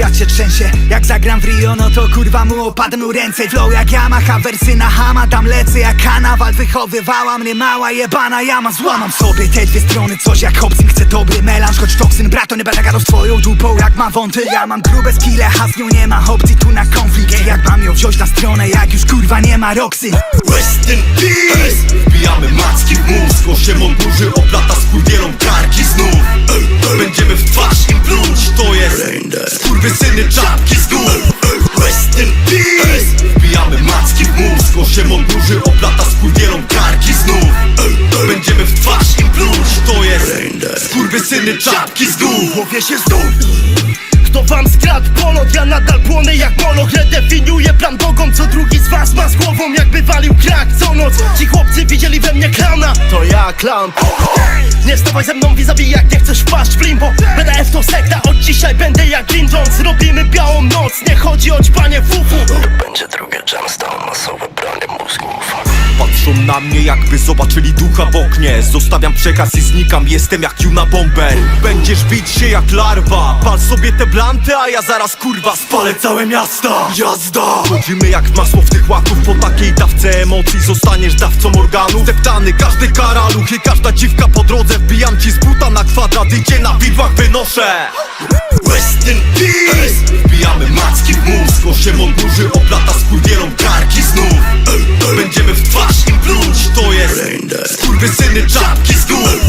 świat się trzęsie. Jak zagram w Rio, no to kurwa mu opadną ręce. Flow jak Yamaha, wersy na hama Tam lecę jak kanawal, wychowywała mnie mała jebana jama Złamam sobie te dwie strony, coś jak Hobson Chcę dobry melanż, choć toksyn Brato nie będę gadał z twoją dupą jak ma wąty. Ja mam grube skille, a z nią nie ma opcji tu na konflikt Jak mam ją wziąć na stronę, jak już kurwa nie ma Roxy? Rest in peace. Wbijamy macki w mózg Osiem odburzy oplata skurwielą karki znów skurwysyny czapki z gór. Rest in peace. Wbijamy macki w mózg Osiem odburzy oplata skurwielą karki znów. Będziemy w twarz im pluć. To jest skurwysyny czapki z gór. Mówię się znów Kto wam skradł polot, ja nadal płonę jak moloch Redefiniuję plan bogom, co drugi z was ma z głową. Jakby walił krak co noc. Ci chłopcy widzieli we mnie klauna To ja clown Nie stawaj ze mną vis jak nie chcesz wpaść w limbo dzisiaj będę jak Green Jones. Robimy białą noc, nie chodzi o ćpanie fufu. Będzie drugie Jamstown, masowe branie mózgów Patrzą na mnie jakby zobaczyli ducha w oknie. Zostawiam przekaz i znikam, jestem jak Juna Bomber Będziesz bić się jak larwa. Pal sobie te blanty, a ja zaraz kurwa spalę całe miasta. Jazda! Chodzimy jak masło w tych łaków. Po takiej dawce emocji zostaniesz dawcą organów Zdeptany każdy karaluch i każda dziwka po drodze. Wbijam ci z buta na kwadrat i cię na widłach wynoszę Rest in peace Wbijamy macki w mózg Osiem odburzy oplata skurwielą karki znów. Będziemy w twarz im pluć To jest skurwysyny czapki z gór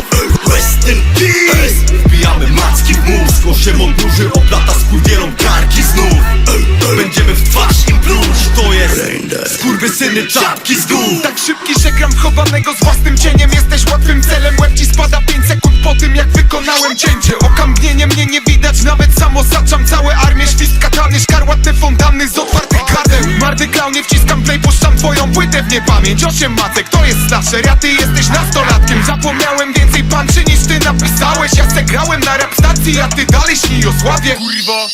Rest in peace Wbijamy macki w mózg Osiem odburzy oplata skurwielą karki znów. Będziemy w twarz im pluć To jest skurwysyny czapki z gór Tak szybki, że gram chowanego z własnym cieniem. Jesteś łatwym celem, osaczam całe armię Świst katany, szkarłatne fontanny z otwartych gardeł Mardy klaunie, wciskam play, puszczam twoją płytę w niepamięć. Osiem matek, to jest slasher, a ty jesteś nastolatkiem. Zapomniałem więcej panczy niż ty napisałeś. Ja se grałem na rap stacji, a ty dalej śnij o sławie. Kurwo